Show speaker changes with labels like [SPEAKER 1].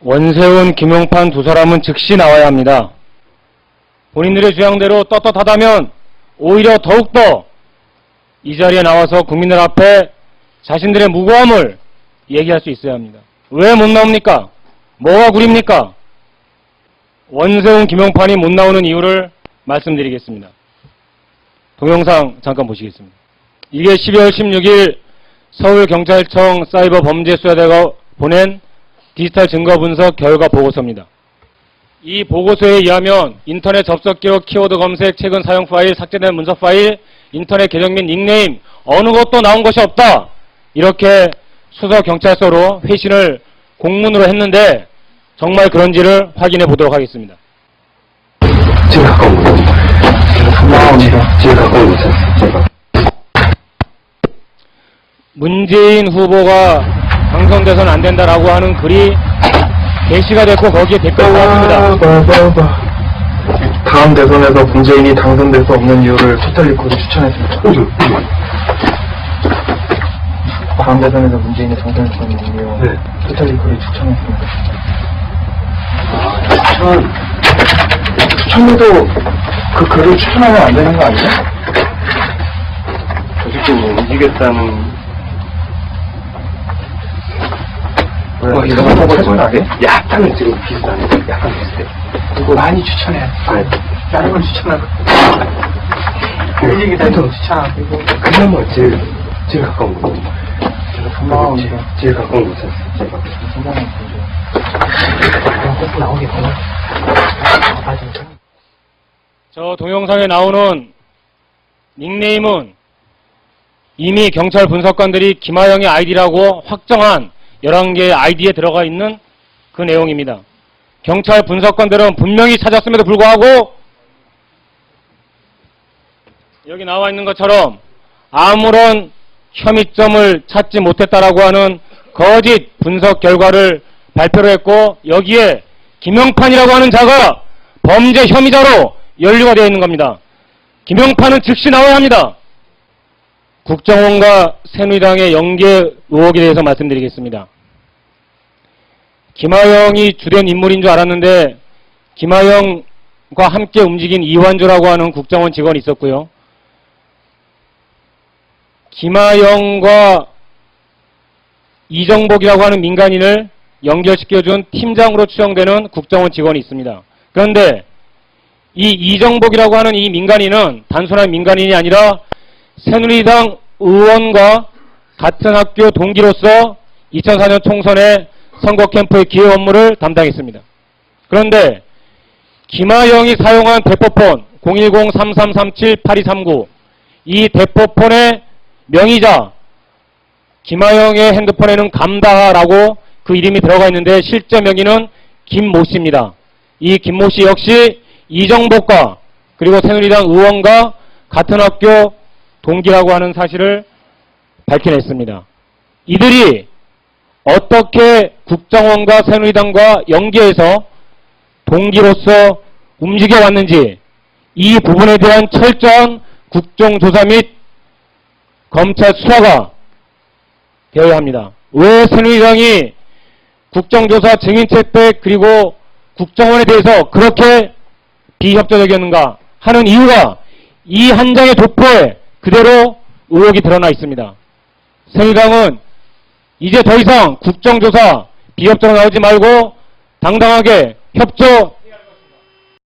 [SPEAKER 1] 원세훈, 김용판 두 사람은 즉시 나와야 합니다. 본인들의 주장대로 떳떳하다면 오히려 더욱더 이 자리에 나와서 국민들 앞에 자신들의 무고함을 얘기할 수 있어야 합니다. 왜 못 나옵니까? 뭐가 구립니까? 원세훈, 김용판이 못 나오는 이유를 말씀드리겠습니다. 동영상 잠깐 보시겠습니다. 이게 12월 16일 서울경찰청 사이버범죄수사대가 보낸 디지털 증거 분석 결과 보고서입니다. 이 보고서에 의하면 인터넷 접속 기록, 키워드 검색, 최근 사용 파일, 삭제된 문서 파일, 인터넷 계정 및 닉네임 어느 것도 나온 것이 없다. 이렇게 수서 경찰서로 회신을 공문으로 했는데 정말 그런지를 확인해 보도록 하겠습니다.
[SPEAKER 2] 제가. 제가, 제가 갖고 온 거죠. 제가.
[SPEAKER 1] 문재인 후보가 당선돼서는 안 된다라고 하는 글이 게시가 됐고 거기에 댓글이 올랐습니다.
[SPEAKER 2] 빠바바바. 다음 대선에서 문재인이 당선될 수 없는 이유를 토탈리코를 추천했습니다. 다음 대선에서 문재인이 당선될 수 없는 이유
[SPEAKER 3] 네.
[SPEAKER 2] 토탈리코를 추천했습니다. 추천, 추천해도 그 글을 추천하면 안 되는 거 아니에요?
[SPEAKER 3] 조직적으로 뭐 움직였다는
[SPEAKER 2] 왜?
[SPEAKER 3] 뭐
[SPEAKER 2] 이상한 거 찾은 거 아니에요?
[SPEAKER 3] 약간은 지금 비슷하네. 약간 비슷해.
[SPEAKER 2] 이거 많이 추천해.
[SPEAKER 3] 아니,
[SPEAKER 2] 다른 걸 추천하고. 그 얘기 다좀 추천하고.
[SPEAKER 3] 그냥 뭐 제일, 제일 가까운 거. 제가
[SPEAKER 2] 고마워요.
[SPEAKER 3] 제일, 제일 가까운 거 찾았어요. 제가.
[SPEAKER 2] 꼭 나오겠구나.
[SPEAKER 1] 저 동영상에 나오는 닉네임은 이미 경찰 분석관들이 김하영의 아이디라고 확정한 11개의 아이디에 들어가 있는 그 내용입니다. 경찰 분석관들은 분명히 찾았음에도 불구하고 여기 나와 있는 것처럼 아무런 혐의점을 찾지 못했다라고 하는 거짓 분석 결과를 발표를 했고 여기에 김영판이라고 하는 자가 범죄 혐의자로 연루가 되어 있는 겁니다. 김영판은 즉시 나와야 합니다. 국정원과 새누리당의 연계 의혹에 대해서 말씀드리겠습니다. 김하영이 주된 인물인 줄 알았는데 김하영과 함께 움직인 이완조라고 하는 국정원 직원이 있었고요. 김하영과 이정복이라고 하는 민간인을 연결시켜준 팀장으로 추정되는 국정원 직원이 있습니다. 그런데 이 이정복이라고 하는 이 민간인은 단순한 민간인이 아니라 새누리당 의원과 같은 학교 동기로서 2004년 총선의 선거 캠프의 기획 업무를 담당했습니다. 그런데 김하영이 사용한 대포폰 010-3337-8239 이 대포폰의 명의자 김하영의 핸드폰에는 감다하라고 그 이름이 들어가 있는데 실제 명의는 김모 씨입니다. 이 김모 씨 역시 이정복과 그리고 새누리당 의원과 같은 학교 동기라고 하는 사실을 밝혀냈습니다. 이들이 어떻게 국정원과 새누리당과 연계해서 동기로서 움직여 왔는지 이 부분에 대한 철저한 국정조사 및 검찰 수사가 되어야 합니다. 왜 새누리당이 국정조사 증인채택 그리고 국정원에 대해서 그렇게 비협조적이었는가 하는 이유가 이 한 장의 도포에 그대로 의혹이 드러나 있습니다. 새누리당은 이제 더 이상 국정조사 비협조로 나오지 말고 당당하게 협조